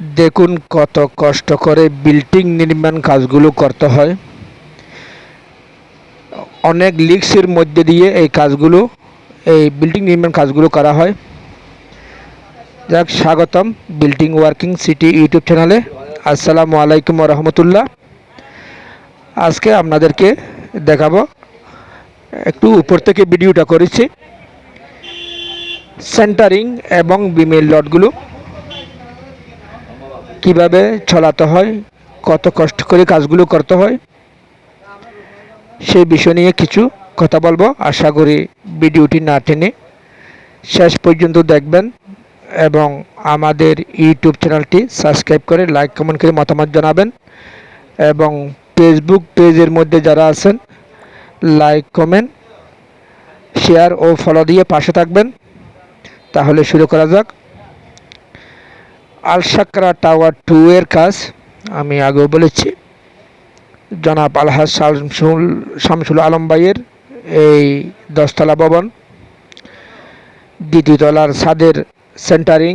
দেখুন কত কষ্ট করে বিল্ডিং নির্মাণ কাজগুলো করতে হয়। অনেক লিক্সের মধ্যে দিয়ে এই কাজগুলো, এই বিল্ডিং নির্মাণ কাজগুলো করা হয়। যাক, স্বাগতম বিল্ডিং ওয়ার্কিং সিটি ইউটিউব চ্যানেলে আসসালামু আলাইকুম রহমতুল্লাহ। আজকে আপনাদেরকে দেখাবো, একটু উপর থেকে ভিডিওটা করেছি। সেন্টারিং এবং বিমের লটগুলো কীভাবে চলাতে হয়, কত কষ্ট করে কাজগুলো করতে হয় সেই বিষয় নিয়ে কিছু কথা বলব। আশা করি ভিডিওটি না টেনে শেষ পর্যন্ত দেখবেন এবং আমাদের ইউটিউব চ্যানেলটি সাবস্ক্রাইব করে লাইক, কমেন্ট করে মতামত জানাবেন এবং ফেসবুক পেজের মধ্যে যারা আছেন, লাইক, কমেন্ট, শেয়ার ও ফলো দিয়ে পাশে থাকবেন। তাহলে শুরু করা যাক। আলসাকরা টাওয়ার টু এর কাজ আমি আগেও বলেছি। জনাব আলহাজ শামসুল শামসুল আলম ভাইয়ের এই দশতলা ভবন, দ্বিতীয় তলার ছাদের সেন্টারিং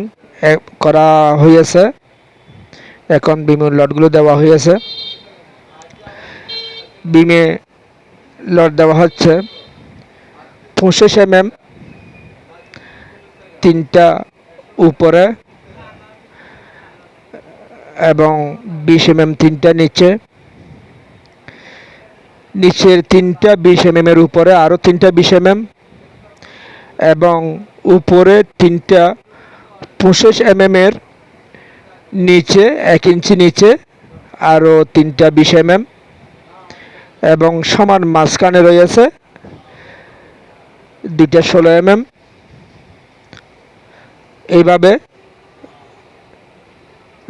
করা হয়েছে। এখন বিমের লটগুলো দেওয়া হয়েছে। বিমে লট দেওয়া হচ্ছে। পঁচিশ এম এম তিনটা উপরে এবং বিশ এম এম তিনটা নিচে। নিচের তিনটা বিশ এম এর উপরে আরও তিনটা বিশ এম এম এবং উপরে তিনটা পঁচিশ এম এর নিচে, এক ইঞ্চি নিচে আরও তিনটা বিশ এম এম এবং সমান মাঝখানে রয়েছে দুইটা ষোলো এম এম এইভাবে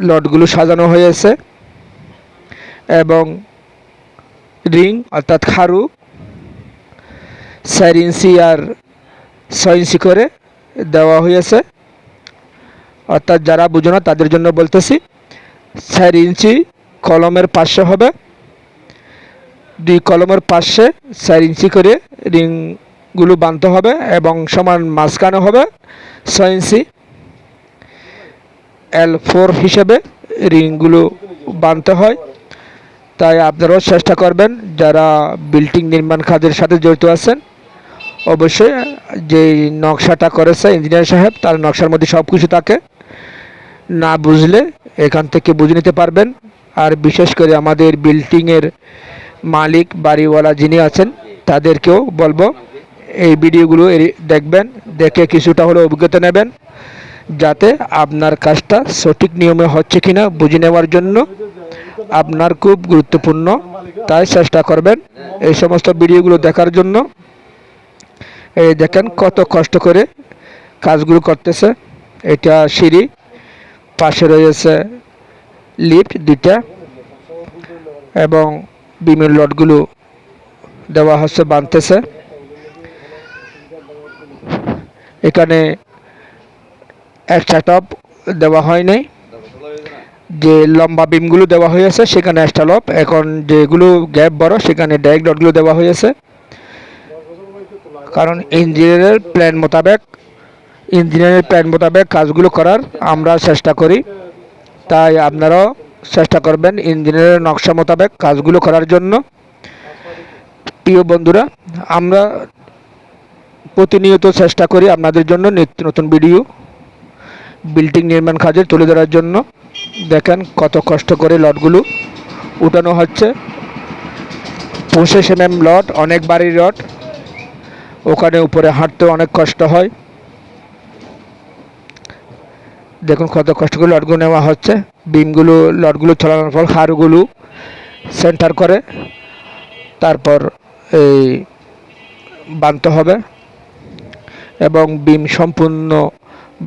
লটগুলো সাজানো হয়েছে। এবং রিং, অর্থাৎ খারু, চার ইঞ্চি আর ছয় ইঞ্চি করে দেওয়া হয়েছে। অর্থাৎ যারা বুঝো না, তাদের জন্য বলতেছি, চার ইঞ্চি কলমের পাশে হবে। দুই কলমের পাশে চার ইঞ্চি করে রিংগুলো বাঁধতে হবে এবং সমান মাঝখানে হবে ছয় ইঞ্চি। এল ফোর হিসেবে রিংগুলো বাঁধতে হয়। তাই আপনারাও চেষ্টা করবেন যারা বিল্ডিং নির্মাণ কাজের সাথে জড়িত আছেন। অবশ্যই যে নকশাটা করেছে ইঞ্জিনিয়ার সাহেব, তার নকশার মধ্যে সব কিছু থাকে। না বুঝলে এখান থেকে বুঝে নিতে পারবেন। আর বিশেষ করে আমাদের বিল্ডিংয়ের মালিক, বাড়িওয়ালা যিনি আছেন, তাদেরকেও বলব, এই ভিডিওগুলো দেখবেন, দেখে কিছুটা হলে অভিজ্ঞতা নেবেন। যাতে আপনার কাজটা সঠিক নিয়মে হচ্ছে কিনা বুঝে নেওয়ার জন্য আপনার খুব গুরুত্বপূর্ণ। তাই চেষ্টা করবেন এই সমস্ত ভিডিওগুলো দেখার জন্য। এই দেখেন কত কষ্ট করে কাজগুলো করতেছে। এটা সিঁড়ি, পাশে রয়েছে লিফট দুইটা এবং বিমের লটগুলো দেওয়া হচ্ছে, বাঁধতেছে। এখানে এক্সট্রা টপ দেওয়া হয় নাই যে লম্বা বিমগুলো দেওয়া হয়েছে, সেখানে এক্সট্রা লপ এখন যেগুলো গ্যাপ বড়, সেখানে ডাইরেক্ট ডটগুলো দেওয়া হয়েছে। কারণ ইঞ্জিনিয়ারের প্ল্যান মোতাবেক ইঞ্জিনিয়ারের প্ল্যান মোতাবেক কাজগুলো করার আমরা চেষ্টা করি। তাই আপনারাও চেষ্টা করবেন ইঞ্জিনিয়ারের নকশা মোতাবেক কাজগুলো করার জন্য। প্রিয় বন্ধুরা, আমরা প্রতিনিয়ত চেষ্টা করি আপনাদের জন্য নিত্য নতুন ভিডিও বিল্ডিং নির্মাণ কাজে তুলে ধরার জন্য দেখেন কত কষ্ট করে লটগুলো উঠানো হচ্ছে। পঁচিশ এম এম লট, অনেক বাড়ির লট ওখানে উপরে হাঁটতে অনেক কষ্ট হয়। দেখুন কত কষ্ট করে লটগুলো নেওয়া হচ্ছে। বিমগুলো, লটগুলো চলানোর পর হাড়গুলো সেন্টার করে তারপর এই বাঁধতে হবে এবং বিম সম্পূর্ণ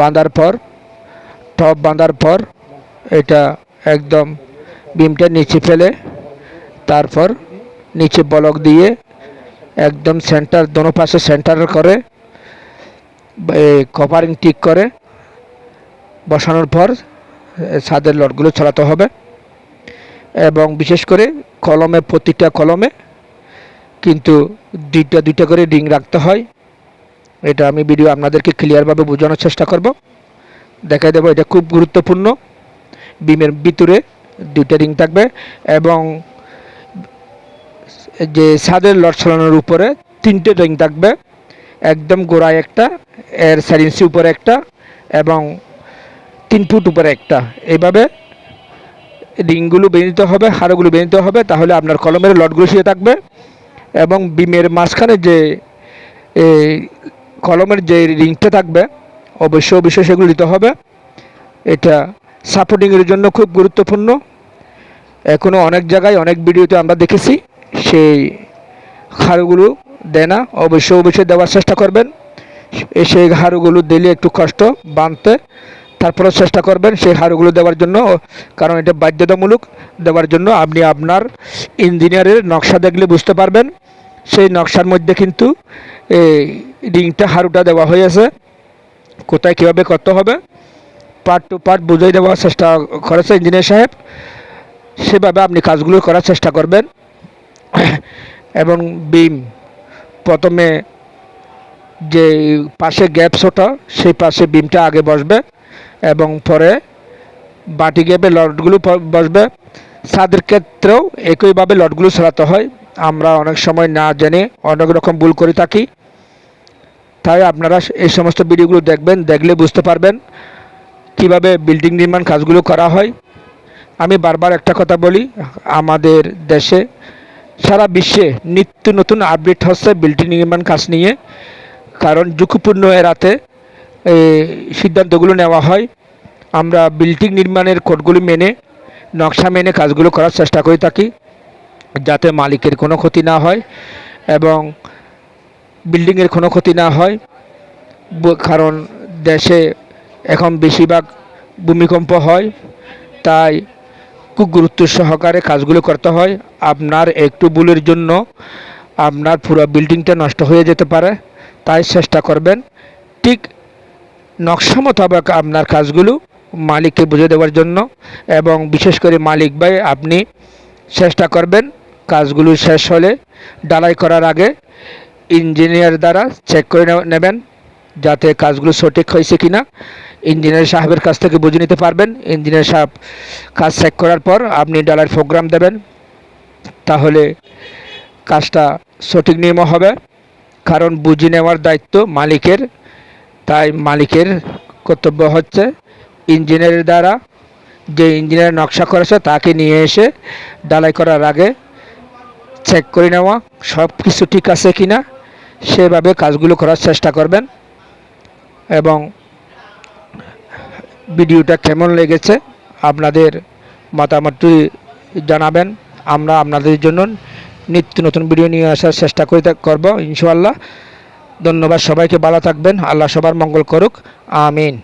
বাঁধার পর টপ বাঁধার পর এটা একদম বিমটা নিচে ফেলে, তারপর নিচে বলক দিয়ে একদম সেন্টার দোনো পাশে সেন্টার করে কভারিং টিক করে বসানোর পর ছাদের লটগুলো ছড়াতে হবে এবং বিশেষ করে কলমে, প্রতিটা কলমে কিন্তু দুইটা দুইটা করে রিং রাখতে হয়। এটা আমি ভিডিও আপনাদেরকে ক্লিয়ারভাবে বোঝানোর চেষ্টা করব। দেখাই দেবো, এটা খুব গুরুত্বপূর্ণ। বিমের ভিতরে দুইটা রিং থাকবে এবং যে ছাদের লট ছড়ানোর উপরে তিনটে রিং থাকবে। একদম গোড়ায় একটা, এর চার ইঞ্চি উপরে একটা এবং তিন ফুট উপরে একটা। এইভাবে রিংগুলো বেঁধে দিতে হবে, হাড়গুলো বেঁধে দিতে হবে, তাহলে আপনার কলমের লটগুলো শুয়ে থাকবে এবং বিমের মাঝখানে যে কলমের যে রিংটা থাকবে অবশ্যই অবশ্যই সেগুলো দিতে হবে। এটা সাপোর্টিংয়ের জন্য খুব গুরুত্বপূর্ণ। এখনও অনেক জায়গায় অনেক ভিডিওতে আমরা দেখেছি, সেই হাড়গুলো দেয় না। অবশ্যই অবশ্যই দেওয়ার চেষ্টা করবেন। সেই হাড়গুলো দিলে একটু কষ্ট বাঁধতে তারপরে চেষ্টা করবেন সেই হাড়গুলো দেওয়ার জন্য। কারণ এটা বাধ্যতামূলক দেওয়ার জন্য আপনি আপনার ইঞ্জিনিয়ারের নকশা দেখলে বুঝতে পারবেন। সেই নকশার মধ্যে কিন্তু এই রিংটা হাড়ুটা দেওয়া হয়েছে কোথায় কীভাবে করতে হবে? পার্ট টু পার্ট বুঝিয়ে দেওয়ার চেষ্টা করেছে ইঞ্জিনিয়ার সাহেব। সেভাবে আপনি কাজগুলো করার চেষ্টা করবেন। এবং বিম প্রথমে যে পাশে গ্যাপস ওটা সেই পাশে বিমটা আগে বসবে এবং পরে বাটি গ্যাপে লটগুলো বসবে। ছাদের ক্ষেত্রেও একইভাবে লটগুলো ছড়াতে হয়। আমরা অনেক সময় না জেনে অনেক রকম ভুল করে থাকি। তাই আপনারা এই সমস্ত ভিডিওগুলো দেখবেন, দেখলে বুঝতে পারবেন কীভাবে বিল্ডিং নির্মাণ কাজগুলো করা হয়। আমি বারবার একটা কথা বলি, আমাদের দেশে, সারা বিশ্বে নিত্য নতুন আপডেট হচ্ছে বিল্ডিং নির্মাণ কাজ নিয়ে। কারণ ঝুঁকিপূর্ণ এরাতে সিদ্ধান্তগুলো নেওয়া হয়। আমরা বিল্ডিং নির্মাণের কোডগুলি মেনে, নকশা মেনে কাজগুলো করার চেষ্টা করে থাকি, যাতে মালিকের কোনো ক্ষতি না হয় এবং বিল্ডিংয়ের কোনো ক্ষতি না হয় কারণ দেশে এখন বেশিরভাগ ভূমিকম্প হয়, তাই খুব গুরুত্ব সহকারে কাজগুলো করতে হয়। আপনার একটু ভুলের জন্য আপনার পুরো বিল্ডিংটা নষ্ট হয়ে যেতে পারে, তাই চেষ্টা করবেন। ঠিক নকশা মোতাবেক আপনার কাজগুলো মালিককে বুঝে দেওয়ার জন্য এবং বিশেষ করে মালিক ভাই, আপনি চেষ্টা করবেন কাজগুলো শেষ হলে ডালাই করার আগে ইঞ্জিনিয়ার দ্বারা চেক করে নেবেন যাতে কাজগুলো সঠিক হয়েছে কিনা। ইঞ্জিনিয়ার সাহেবের কাছ থেকে বুঝে নিতে পারবেন। ইঞ্জিনিয়ার সাহেব কাজ চেক করার পর আপনি ডালার প্রোগ্রাম দেবেন। তাহলে কাজটা সঠিক নিয়ম হবে। কারণ বুঝে নেওয়ার দায়িত্ব মালিকের। তাই মালিকের কর্তব্য হচ্ছে ইঞ্জিনিয়ারের দ্বারা যে ইঞ্জিনিয়ার নকশা করেছে তাকে নিয়ে এসে ডালাই করার আগে চেক করে নেওয়া। সব কিছু ঠিক আছে কি না সেভাবে কাজগুলো করার চেষ্টা করবেন এবং ভিডিওটা কেমন লেগেছে আপনাদের মতামতটি জানাবেন। আমরা আপনাদের জন্য নিত্য নতুন ভিডিও নিয়ে আসার চেষ্টা করে করব ইনশাআল্লাহ। ধন্যবাদ সবাইকে, ভালো থাকবেন। আল্লাহ সবার মঙ্গল করুক। আমিন।